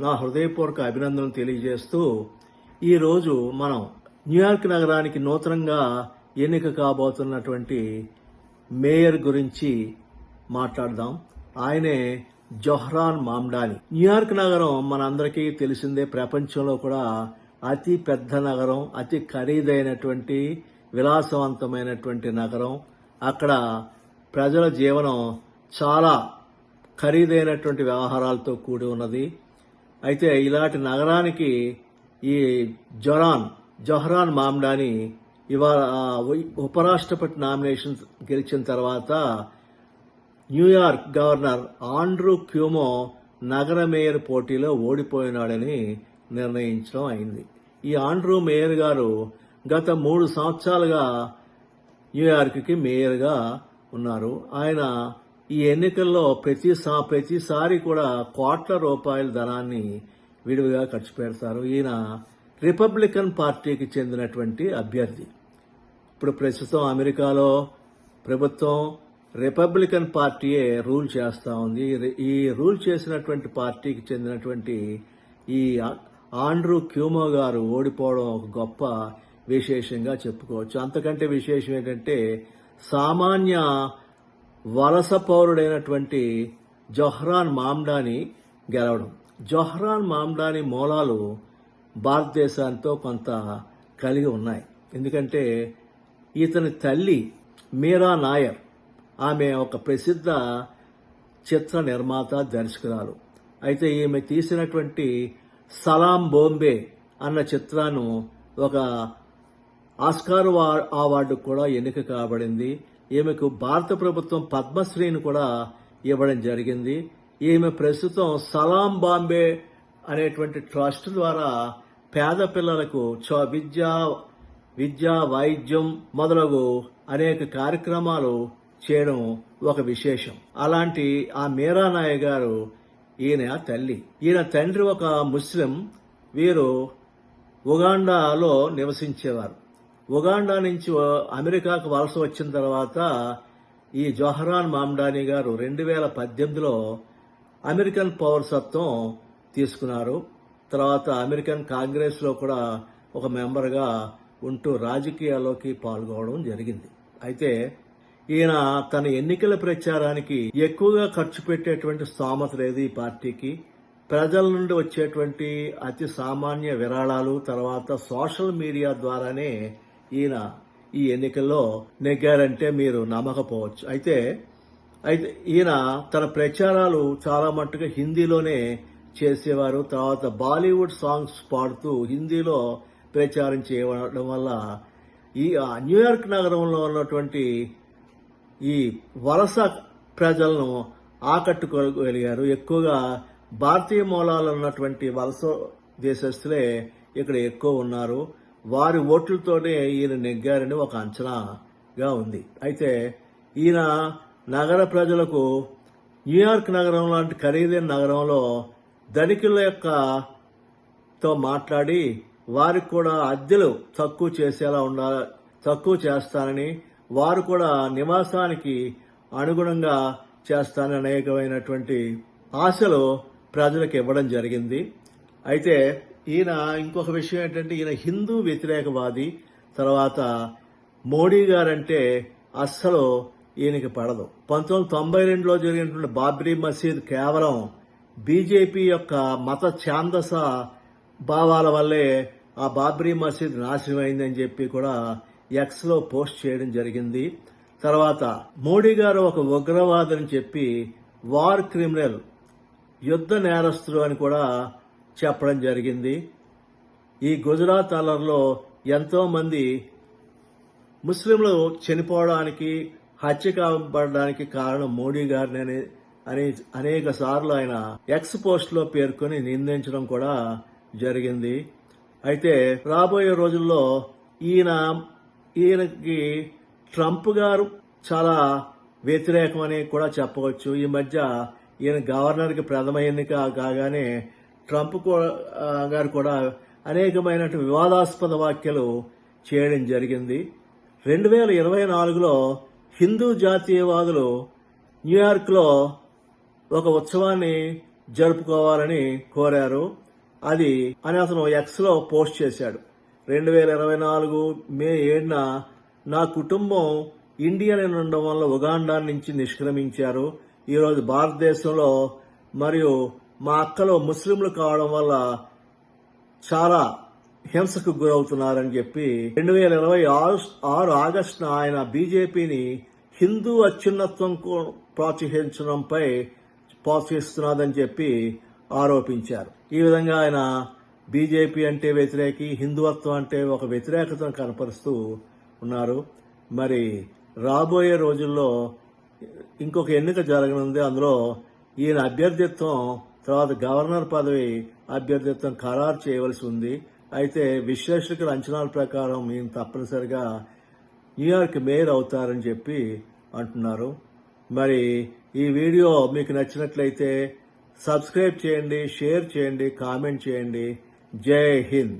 నా హృదయపూర్వక అభినందనలు తెలియజేస్తూ ఈరోజు మనం న్యూయార్క్ నగరానికి నూతనంగా ఎన్నిక కాబోతున్నటువంటి మేయర్ గురించి మాట్లాడదాం. ఆయనే జొహ్రాన్ మామ్డాని. న్యూయార్క్ నగరం మనందరికీ తెలిసిందే. ప్రపంచంలో కూడా అతి పెద్ద నగరం అతి ఖరీదైనటువంటి విలాసవంతమైనటువంటి నగరం. అక్కడ ప్రజల జీవనం చాలా ఖరీదైనటువంటి వ్యవహారాలతో కూడి ఉన్నది. అయితే ఇలాంటి నగరానికి ఈ జొరాన్ జొహరాన్ మామ్డాని ఇవాళ ఉపరాష్ట్రపతి నామినేషన్ గెలిచిన తర్వాత New York governor Andrew Cuomo నగర మేయర్ పోటీలో ఓడిపోయినాడని నిర్ణయించడం అయింది. ఈ ఆండ్రూ మేయర్ గారు గత మూడు సంవత్సరాలుగా న్యూయార్క్కి మేయర్గా ఉన్నారు. ఆయన ఈ ఎన్నికల్లో ప్రతి సా- ప్రతిసారి కూడా కోట్ల రూపాయల ధనాన్ని విడివిగా ఖర్చు పెడతారు. ఈయన రిపబ్లికన్ పార్టీకి చెందినటువంటి అభ్యర్థి. ఇప్పుడు ప్రస్తుతం అమెరికాలో ప్రభుత్వం రిపబ్లికన్ పార్టీయే రూల్ చేస్తూ ఉంది. ఈ- రూల్ చేసినటువంటి పార్టీకి చెందినటువంటి ఈ ఆండ్రూ క్యూమో గారు ఓడిపోవడం ఒక గొప్ప విశేషంగా చెప్పుకోవచ్చు. అంతకంటే విశేషం ఏంటంటే సామాన్య వలస పౌరుడైనటువంటి జొహ్రాన్ మామ్డాని గెలవడం. జొహ్రాన్ మామ్డాని మూలాలు భారతదేశాంతో కొంత కలిగి ఉన్నాయి. ఎందుకంటే ఇతని తల్లి మీరా నాయర్ ఆమె ఒక ప్రసిద్ధ చిత్ర నిర్మాత దర్శకురాలు. అయితే ఈమె తీసినటువంటి సలాం బోంబే అన్న చిత్రాన్ని ఒక ఆస్కార్ అవార్డు కూడా ఎన్నిక కాబడింది. ఈమెకు భారత ప్రభుత్వం పద్మశ్రీని కూడా ఇవ్వడం జరిగింది. ఈమె ప్రస్తుతం సలాం బాంబే అనేటువంటి ట్రస్ట్ ద్వారా పేద పిల్లలకు చ విద్యా విద్య వైద్యం మొదలగు అనేక కార్యక్రమాలు చేయడం ఒక విశేషం. అలాంటి ఆ మీరా నాయ గారు ఈయన తల్లి. ఈయన తండ్రి ఒక ముస్లిం. వీరు ఉగాండాలో నివసించేవారు. ఉగాండా నుంచి అమెరికాకు వలస వచ్చిన తర్వాత ఈ జోహరాన్ మామ్డానీ గారు రెండు వేల పద్దెనిమిదిలో అమెరికన్ పౌరసత్వం తీసుకున్నారు. తర్వాత అమెరికన్ కాంగ్రెస్లో కూడా ఒక మెంబర్గా ఉంటూ రాజకీయాల్లోకి పాల్గొనడం జరిగింది. అయితే ఈయన తన ఎన్నికల ప్రచారానికి ఎక్కువగా ఖర్చు పెట్టేటువంటి స్థోమత లేదు ఈ పార్టీకి. ప్రజల నుండి వచ్చేటువంటి అతి సామాన్య విరాళాలు తర్వాత సోషల్ మీడియా ద్వారానే ఈయన ఈ ఎన్నికల్లో నెగ్గారంటే మీరు నమ్మకపోవచ్చు. అయితే అయితే ఈయన తన ప్రచారాలు చాలా మట్టుగా హిందీలోనే చేసేవారు. తర్వాత బాలీవుడ్ సాంగ్స్ పాడుతూ హిందీలో ప్రచారం చేయడం వల్ల ఈ న్యూయార్క్ నగరంలో ఉన్నటువంటి ఈ వలస ప్రజలను ఆకట్టుకోగలిగారు. ఎక్కువగా భారతీయ మూలాలు ఉన్నటువంటి వలస దేశస్తులే ఇక్కడ ఎక్కువ ఉన్నారు. వారి ఓట్లతోనే ఈయన నెగ్గారని ఒక అంచనాగా ఉంది. అయితే ఈయన నగర ప్రజలకు న్యూయార్క్ నగరం లాంటి ఖరీదైన నగరంలో ధనికుల యొక్క తో మాట్లాడి వారికి కూడా అద్దెలు తక్కువ చేసేలా ఉండాల తక్కువ చేస్తానని వారు కూడా నివాసానికి అనుగుణంగా చేస్తానని అనేకమైనటువంటి ఆశలు ప్రజలకు ఇవ్వడం జరిగింది. అయితే ఈయన ఇంకొక విషయం ఏంటంటే ఈయన హిందూ వ్యతిరేకవాది తర్వాత మోడీ గారంటే అస్సలు ఈయనకి పడదు. పంతొమ్మిది వందల తొంభై రెండులో జరిగినటువంటి బాబ్రీ మసీద్ కేవలం బీజేపీ యొక్క మత ఛాందస భావాల వల్లే ఆ బాబ్రీ మసీద్ నాశనమైందని చెప్పి కూడా ఎక్స్లో పోస్ట్ చేయడం జరిగింది. తర్వాత మోడీ గారు ఒక ఉగ్రవాదని చెప్పి వార్ క్రిమినల్ యుద్ధ నేరస్తుడు అని కూడా చెప్పడం జరిగింది. ఈ గుజరాత్ అలర్లో ఎంతోమంది ముస్లింలు చనిపోవడానికి హత్య కాబడడానికి కారణం మోడీ గారిని అని అని అనేక సార్లు ఆయన ఎక్స్ పోస్ట్లో పేర్కొని నిందించడం కూడా జరిగింది. అయితే రాబోయే రోజుల్లో ఈయన ఈయనకి ట్రంప్ గారు చాలా వ్యతిరేకమని కూడా చెప్పవచ్చు. ఈ మధ్య ఈయన గవర్నర్కి ప్రథమ ఎన్నిక కాగానే ట్రంప్ గారు కూడా అనేకమైన వివాదాస్పద వ్యాఖ్యలు చేయడం జరిగింది. రెండు వేల ఇరవై నాలుగులో హిందూ జాతీయవాదులు న్యూయార్క్లో ఒక ఉత్సవాన్ని జరుపుకోవాలని కోరారు. అది అని అతను ఎక్స్లో పోస్ట్ చేశాడు. రెండు వేల ఇరవై నాలుగు మే ఏడున నా కుటుంబం ఇండియన్ అని ఉండడం వల్ల ఉగాండా నుంచి నిష్క్రమించారు. ఈరోజు భారతదేశంలో మరియు మా అక్కలో ముస్లింలు కావడం వల్ల చాలా హింసకు గురవుతున్నారని చెప్పి రెండు వేల ఇరవై ఆరు ఆరు ఆగస్టున ఆయన బీజేపీని హిందూ అత్యున్నత్వం ప్రోత్సహించడంపై ప్రోత్సహిస్తున్నదని చెప్పి ఆరోపించారు. ఈ విధంగా ఆయన బీజేపీ అంటే వ్యతిరేకి హిందువత్వం అంటే ఒక వ్యతిరేకతను కనపరుస్తూ ఉన్నారు. మరి రాబోయే రోజుల్లో ఇంకొక ఎన్నిక జరగనుంది. అందులో ఈయన అభ్యర్థిత్వం తర్వాత గవర్నర్ పదవి అభ్యర్థిత్వం ఖరారు చేయవలసి ఉంది. అయితే విశ్లేషకుల అంచనాల ప్రకారం ఈయన తప్పనిసరిగా న్యూయార్క్ మేయర్ అవుతారని చెప్పి అంటున్నారు. మరి ఈ వీడియో మీకు నచ్చినట్లయితే సబ్స్క్రైబ్ చేయండి షేర్ చేయండి కామెంట్ చేయండి. జై హింద్.